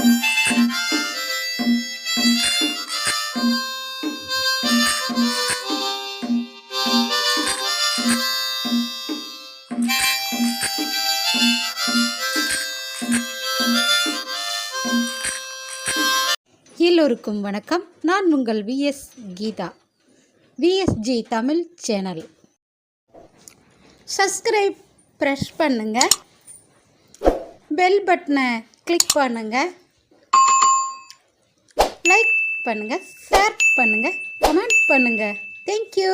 எல்லோருக்கும் வணக்கம். நான் உங்கள் VS Geetha. VSG Tamil channel subscribe press பண்ணுங்கள் பெல் பட்டனை கிளிக் பண்ணுங்கள் பண்ணுங்கள் பண்ணுங்க. ஷேர் பண்ணுங்க. கமெண்ட் பண்ணுங்கள் தேங்க்யூ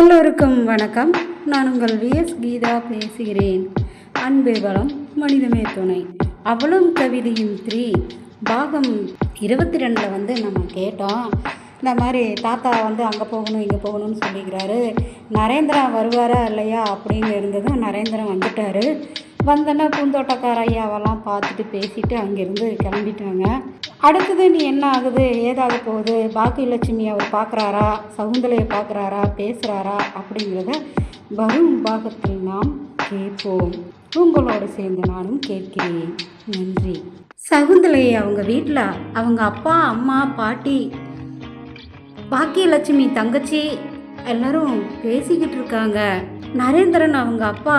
எல்லோருக்கும் வணக்கம். நான் உங்கள் விஎஸ் கீதா பேசுகிறேன். அன்பே வளம் மனிதமே துணை. அவளும் கவிதையும் த்ரீ. பாகம் இருபத்தி ரெண்டில் வந்து நம்ம கேட்டோம். இந்த மாதிரி தாத்தா வந்து அங்கே போகணும் இங்கே போகணும்னு சொல்லிக்கிறாரு. நரேந்திரா வருவாரா இல்லையா அப்படின்னு இருந்ததும் நரேந்திரன் வந்துட்டார். வந்தோன்னா பூந்தோட்டக்கார ஐயாவெல்லாம் பார்த்துட்டு பேசிட்டு அங்கேருந்து கிளம்பிட்டாங்க. அடுத்தது நீ என்ன ஆகுது? ஏதாவது போகுது? பாக்கியலட்சுமி அவர் பார்க்குறாரா? சவுந்தலையை பார்க்குறாரா? பேசுகிறாரா அப்படிங்கிறத வரும் பாகத்தில் நாம் கேட்போம். உங்களோடு சேர்ந்து நானும் கேட்கிறேன். நன்றி. சகுந்தலை அவங்க வீட்டில் அவங்க அப்பா அம்மா பாட்டி பாக்கியலட்சுமி தங்கச்சி எல்லாரும் பேசிக்கிட்டு இருக்காங்க நரேந்திரன் அவங்க அப்பா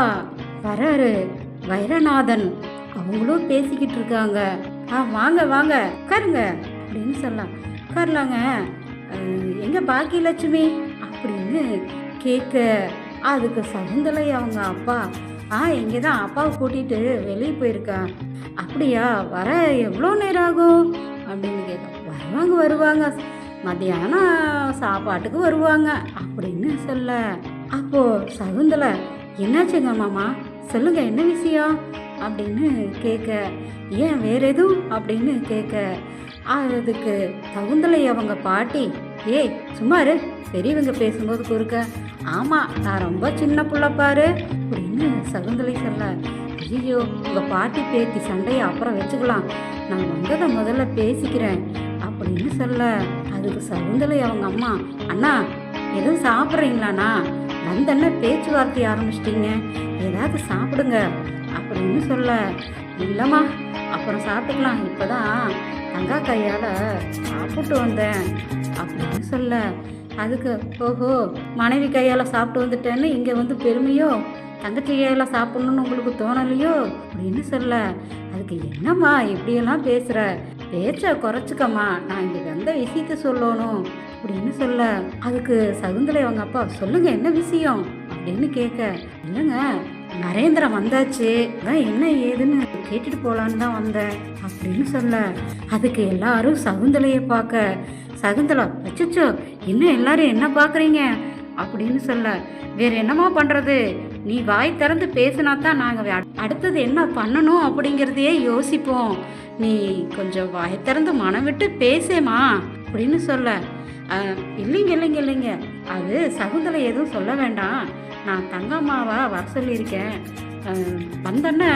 வராரு. வைரநாதன் அவங்களும் பேசிக்கிட்டு இருக்காங்க ஆ வாங்க வாங்க உட்காருங்க அப்படின்னு சொல்லலாம் உட்காரலாங்க. எங்க பாக்கியலட்சுமி? அப்படின்னு கேட்க அதுக்கு சகுந்தலை அவங்க அப்பா ஆ இங்கே தான் அப்பாவை கூட்டிகிட்டு வெளியே போயிருக்கேன். அப்படியா வர எவ்வளோ நேரம் ஆகும்? அப்படின்னு கேட்க வருவாங்க வருவாங்க. மத்தியானம் சாப்பாட்டுக்கு வருவாங்க. அப்படின்னு சொல்ல. அப்போ சகுந்தலை என்னாச்சுங்க மாமா? சொல்லுங்க என்ன விஷயம்? அப்படின்னு கேட்க ஏன் வேற எதுவும்? அப்படின்னு கேட்க அதுக்கு சகுந்தலை அவங்க பாட்டி ஏய் சும்மாரு பெரியவங்க பேசும்போது குறுக்க. ஆமாம் நான் ரொம்ப சின்ன புள்ள பாரு. அப்படின்னு சகுந்தலை சொல்ல. ஐயோ உங்கள் பாட்டி பேத்தி சண்டையை அப்புறம் வச்சுக்கலாம். நான் வந்ததை முதல்ல பேசிக்கிறேன். அப்படின்னு சொல்ல அதுக்கு சகுந்தலை அவங்க அம்மா அண்ணா எதுவும் சாப்பிட்றீங்களாண்ணா? வந்தண்ணே பேச்சுவார்த்தை ஆரம்பிச்சிட்டிங்க. ஏதாவது சாப்பிடுங்க. அப்படின்னு சொல்ல இல்லைம்மா அப்புறம் சாப்பிட்டுக்கலாம். இப்போ தான் தங்கா கையால் சாப்பிட்டு வந்தேன். அப்படின்னு சொல்ல அதுக்கு ஓஹோ மனைவி கையால் சாப்பிட்டு வந்துட்டேன்னு இங்கே வந்து பெருமையோ? தங்கச்சி கையால் சாப்பிட்ணுன்னு உங்களுக்கு தோணலையோ? அப்படின்னு சொல்ல அதுக்கு என்னம்மா இப்படியெல்லாம் பேசுகிற பேச்சை குறைச்சிக்கம்மா. நான் இங்கே வந்த விஷயத்த சொல்லணும் அப்படின்னு சொல்ல அதுக்கு சகுந்தலை அவங்க அப்பா சொல்லுங்க என்ன விஷயம்? அப்படின்னு கேட்க இல்லைங்க நரேந்திரன் வந்தாச்சு. அதான் என்ன ஏதுன்னு கேட்டுட்டு போகலான்னு தான் வந்தேன். அப்படின்னு சொல்ல அதுக்கு எல்லாரும் சகுந்தலையை பார்க்க சகுந்தலா அச்சச்சோ இன்னும் எல்லாரும் என்ன பார்க்குறீங்க? அப்படின்னு சொல்ல வேற என்னமா பண்றது? நீ வாய் திறந்து பேசினா தான் நாங்கள் அடுத்தது என்ன பண்ணணும் அப்படிங்கிறதையே யோசிப்போம். நீ கொஞ்சம் வாய் திறந்து மனம் விட்டு பேசேமா அப்படின்னு சொல்ல இல்லைங்க இல்லைங்க இல்லைங்க. அது சகுந்தலை எதுவும் சொல்ல வேண்டாம். நான் தங்கம்மாவா வர சொல்லியிருக்கேன். அஹ், வந்தோன்னே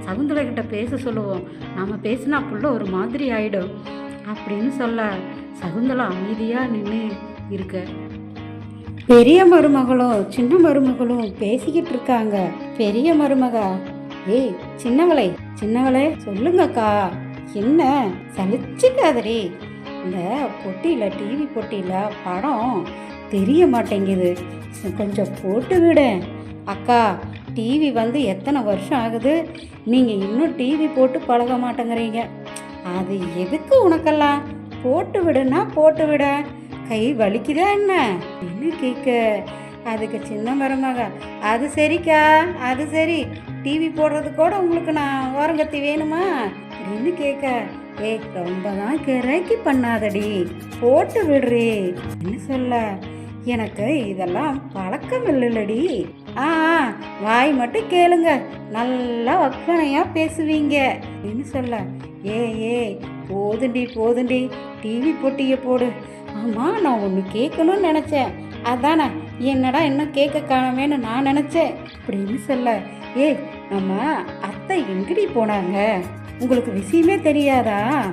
சகுந்தலை கிட்ட பேச சொல்லுவோம். நாம் பேசினா புள்ள ஒரு மாதிரி ஆயிடும். அப்படின்னு சொல்ல சகுந்தலை அமைதியாக நின்று இருக்க. பெரிய மருமகளும் சின்ன மருமகளும் பேசிக்கிட்டு இருக்காங்க பெரிய மருமகா. ஏய் சின்னவளை சின்னவளே சொல்லுங்கக்கா. என்ன? சலிச்சுக்காதடி. இந்த பொட்டியில் டிவி பொட்டியில் படம் தெரிய மாட்டேங்குது. கொஞ்சம் போட்டு விடு. அக்கா டிவி வந்து எத்தனை வருஷம் ஆகுது? நீங்கள் இன்னும் டிவி போட்டு பழக மாட்டேங்கிறீங்க. அது எதுக்கு உனக்கெல்லாம்? போட்டு விடுன்னா போட்டு விட. கை வலிக்குதா என்ன? என்ன கேட்க அதுக்கு சின்ன மருமக அது சரிக்கா அது சரி. டிவி போடுறது கூட உங்களுக்கு நான் ஓரங்கத்தி வேணுமா? அப்படின்னு கேட்க ஏய் ரொம்ப தான் கிறக்கி பண்ணாதடி. போட்டு விடுறே. என்ன சொல்ல? எனக்கு இதெல்லாம் பழக்கம் இல்லைல்லடி. ஆ ஆ, வாய் மட்டும் கேளுங்க. நல்லா வக்கனையாக பேசுவீங்க. அப்படின்னு சொல்ல? ஏ ஏ போதுண்டி போதுண்டி. டிவி பொட்டியை போடு. ஆமாம் நான் ஒன்று கேட்கணும்னு நினச்சேன். அதானே என்னடா இன்னும் கேட்க காணமேன்னு நான் நினச்சேன். அப்படின்னு சொல்ல ஏய் நம்ம அத்தை எங்கடி போனாங்க? உங்களுக்கு விஷயமே தெரியாதா?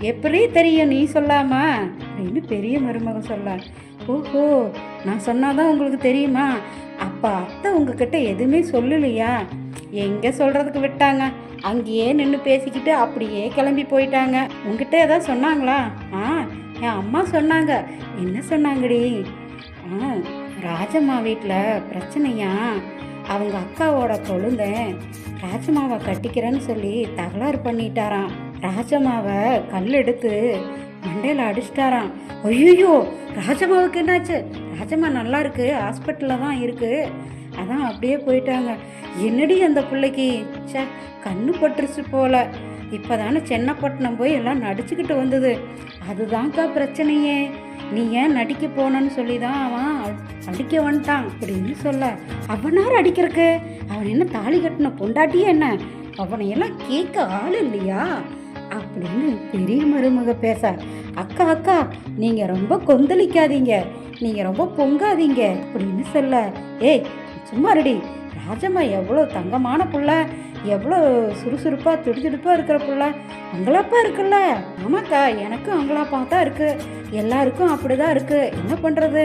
எப்படி தெரியும் நீ சொல்லாமா? அப்படின்னு பெரிய மருமக சொல்ல ஓஹோ நான் சொன்னாதான் உங்களுக்கு தெரியுமா? அப்பா அத்தை உங்ககிட்ட எதுவுமே சொல்லலையா? எங்கே சொல்கிறதுக்கு விட்டாங்க? அங்கேயே நின்று பேசிக்கிட்டு அப்படியே கிளம்பி போயிட்டாங்க. உங்ககிட்ட ஏதாவது சொன்னாங்களா? ஆ என் அம்மா சொன்னாங்க. என்ன சொன்னாங்கடி? ஆ ராஜம்மா வீட்டில் பிரச்சனையா? அவங்க அக்காவோட கொழுந்த ராஜம்மாவை கட்டிக்கிறேன்னு சொல்லி தகராறு பண்ணிட்டாராம். ராஜம்மாவை கல் எடுத்து மண்டையில் அடிச்சிட்டாராம். ஐயோ ராஜம்மாவுக்கு என்னாச்சு? ராஜம்மா நல்லா இருக்கு ஹாஸ்பிட்டலில் தான் இருக்கு. அதான் அப்படியே போயிட்டாங்க. என்னடி அந்த பிள்ளைக்கு? ச்சே கண்ணு பட்டுருச்சு போல. இப்போதானே சென்னப்பட்டினம் போய் எல்லாம் நடிச்சுக்கிட்டு வந்தது. அதுதான்க்கா பிரச்சனையே. நீ ஏன் நடிக்க போனன்னு சொல்லி தான் அவன் அடிக்க வந்துட்டான் அப்படின்னு சொல்ல. அவனார் அடிக்கிறக்கு அவன் என்ன தாலி கட்டின பொண்டாட்டியே என்ன? அவனையெல்லாம் கேட்க ஆள் இல்லையா? அப்படின்னு பெரிய மருமக பேச அக்கா அக்கா நீங்கள் ரொம்ப கொந்தளிக்காதீங்க. நீங்கள் ரொம்ப பொங்காதீங்க அப்படின்னு சொல்ல. ஏய் சும்மா ரெடி ராஜம்மா எவ்வளோ தங்கமான புள்ள. எவ்வளோ சுறுசுறுப்பாக துடிதுடுப்பாக இருக்கிற புள்ள. அங்கலாப்பாக இருக்குல்ல. ஆமாக்கா எனக்கும் அங்கலாப்பாக தான் இருக்குது எல்லாருக்கும் அப்படிதான் இருக்குது என்ன பண்ணுறது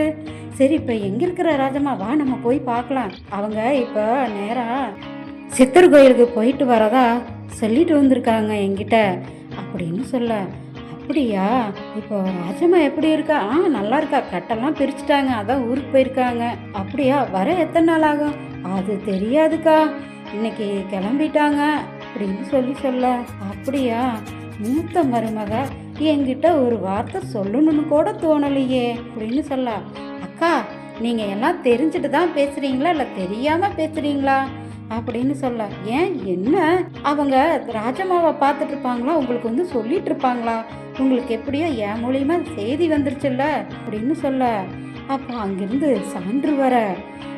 சரி இப்போ எங்கே இருக்கிற ராஜம்மா? வா நம்ம போய் பார்க்கலாம். அவங்க இப்போ நேராக சித்தர் கோயிலுக்கு போயிட்டு வரதா சொல்லிட்டு வந்திருக்காங்க என்கிட்ட. அப்படின்னு சொல்ல அப்படியா? இப்போ ராஜம்மா எப்படி இருக்கா? ஆ நல்லா இருக்கா. கட்டெல்லாம் பிரிச்சுட்டாங்க. அதான் ஊருக்கு போயிருக்காங்க. அப்படியா? வர எத்தனை நாள் ஆகும்? அது தெரியாதுக்கா. இன்னைக்கு கிளம்பிட்டாங்க அப்படின்னு சொல்லி சொல்ல அப்படியா? மூத்த மருமக என்கிட்ட ஒரு வார்த்தை சொல்லணும்னு கூட தோணலையே அப்படின்னு சொல்ல அக்கா நீங்கள் எல்லாம் தெரிஞ்சுட்டு தான் பேசுறீங்களா? இல்லை தெரியாமல் பேசுறீங்களா? அப்படின்னு சொல்ல ஏன்? என்ன? அவங்க ராஜமாவை பார்த்துட்டு இருப்பாங்களா? உங்களுக்கு வந்து சொல்லிட்டு இருப்பாங்களா? உங்களுக்கு எப்படியோ என் மூலியமா செய்தி வந்துருச்சுல்ல? அப்படின்னு சொல்ல அப்போ அங்கிருந்து சான்று வர.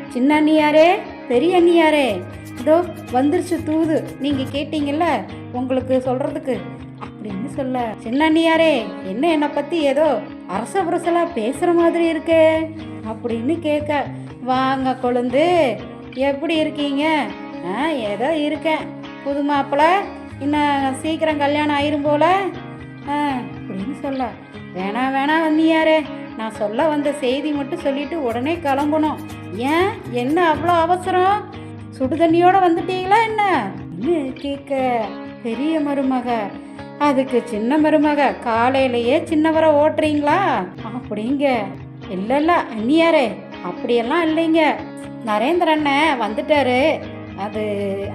சின்ன அண்ணியாரே பெரிய அண்ணியாரே இதோ வந்துருச்சு தூது. நீங்க கேட்டீங்கல்ல உங்களுக்கு சொல்றதுக்கு. அப்படின்னு சொல்ல. சின்னண்ணியாரே என்ன என்னை பத்தி ஏதோ அரச புரசலா பேசுற மாதிரி இருக்கே அப்படின்னு கேட்க. வாங்க கொழுந்து. எப்படி இருக்கீங்க? ஆ ஏதோ இருக்கேன். புது மாப்பிள்ள இன்னும் சீக்கிரம் கல்யாணம் ஆயிரும் போல. ஆ அப்படின்னு சொல்ல. வேணாம் வேணாம் வந்தியாரே நான் சொல்ல வந்த செய்தி மட்டும் சொல்லிட்டு உடனே கிளம்பணும். ஏன்? என்ன அவ்வளோ அவசரம்? சுடு தண்ணியோட வந்துட்டீங்களா என்ன? கேட்க? பெரிய மருமக. அதுக்கு சின்ன மருமக காலையிலேயே சின்னவரை ஓட்டுறீங்களா? அப்படிங்க. இல்லை இல்லை அண்ணியாரே அப்படியெல்லாம் இல்லைங்க. நரேந்திர அண்ணன் வந்துட்டாரு. அது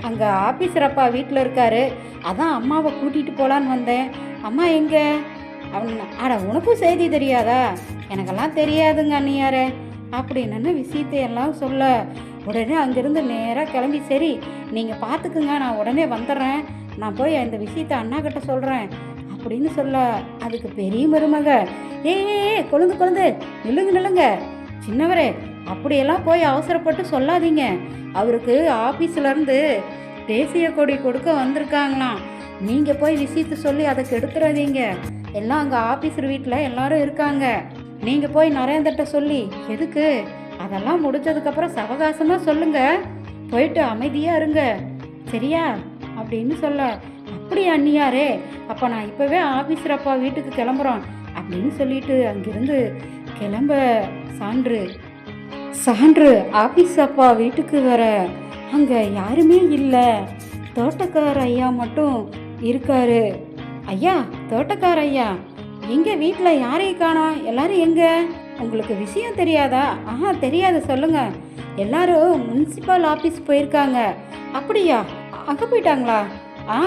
அங்கே ஆஃபீஸர் அப்பா வீட்டில் இருக்காரு. அதான் அம்மாவை கூட்டிகிட்டு போகலான்னு வந்தேன். அம்மா எங்கே? அவன் அட உனக்கும் செய்தி தெரியாதா? எனக்கெல்லாம் தெரியாதுங்க அண்ணியாரே. அப்படின்னு விஷயத்தை எல்லாம் சொல்ல உடனே அங்கேருந்து நேராக கிளம்பி சரி நீங்கள் பார்த்துக்குங்க நான் உடனே வந்துடுறேன். நான் போய் இந்த விஷயத்த அண்ணா கிட்ட சொல்கிறேன் அப்படின்னு சொல்ல அதுக்கு பெரிய மருமக ஏய் கொழுந்து கொழுந்து நில்லுங்க நில்லுங்க. சின்னவரே அப்படியெல்லாம் போய் அவசரப்பட்டு சொல்லாதீங்க. அவருக்கு ஆஃபீஸ்லேருந்து தேசிய கொடி கொடுக்க வந்திருக்காங்களாம். நீங்கள் போய் விஷயத்த சொல்லி அதை கெடுத்துறாதீங்க. எல்லாம் அங்கே ஆஃபீஸர் வீட்டில் எல்லாரும் இருக்காங்க. நீங்கள் போய் நரேந்திரட்ட சொல்லி எதுக்கு? அதெல்லாம் முடிஞ்சதுக்கப்புறம் சவகாசமாக சொல்லுங்க. போயிட்டு அமைதியாக இருங்க. சரியா? அப்படின்னு சொல்ல அப்படியா அண்ணியாரே அப்போ நான் இப்போவே ஆஃபீஸர் அப்பா வீட்டுக்கு கிளம்புறோம் அப்படின்னு சொல்லிட்டு அங்கிருந்து கிளம்ப சான்று. சான்று ஆஃபீஸ் அப்பா வீட்டுக்கு வர அங்கே யாருமே இல்லை. தோட்டக்கார ஐயா மட்டும் இருக்காரு. ஐயா தோட்டக்கார ஐயா எங்கள் வீட்டில் யாரையும் காணோம்? எல்லாரும் எங்கே? உங்களுக்கு விஷயம் தெரியாதா? ஆஹா தெரியாது சொல்லுங்க. எல்லாரும் முனிசிபல் ஆஃபீஸ் போயிருக்காங்க. அப்படியா? அங்கே போயிட்டாங்களா? ஆ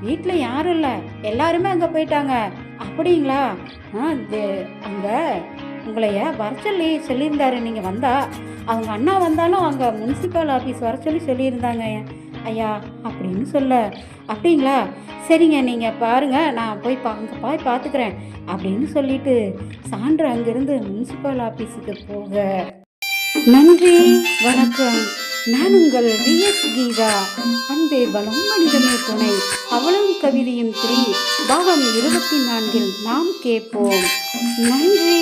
வீட்டில் யாரும் இல்லை. எல்லாருமே அங்கே போயிட்டாங்க. அப்படிங்களா? ஆ அங்கே உங்களைய வர சொல்லி சொல்லியிருந்தாரு. நீங்கள் வந்தா அவங்க அண்ணா வந்தாலும் அங்கே முனிசிபல் ஆஃபீஸ் வர சொல்லி சொல்லியிருந்தாங்க. ஐயா அப்படின்னு சொல்ல. அப்படிங்களா? சரிங்க நீங்கள் பாருங்கள் நான் போய் பா அங்கே போய் பார்த்துக்கிறேன் அப்படின்னு சொல்லிட்டு சான்று அங்கிருந்து முனிசிபல் ஆஃபீஸுக்கு போக. நன்றி வணக்கம். நான் உங்கள் விஎஸ் கீதா. அன்பே பலம் மனிதமே துணை. அவளும் கவிதையும் த்ரீ பாகம் இருபத்தி நான்கில் நாம் கேட்போம். நன்றி.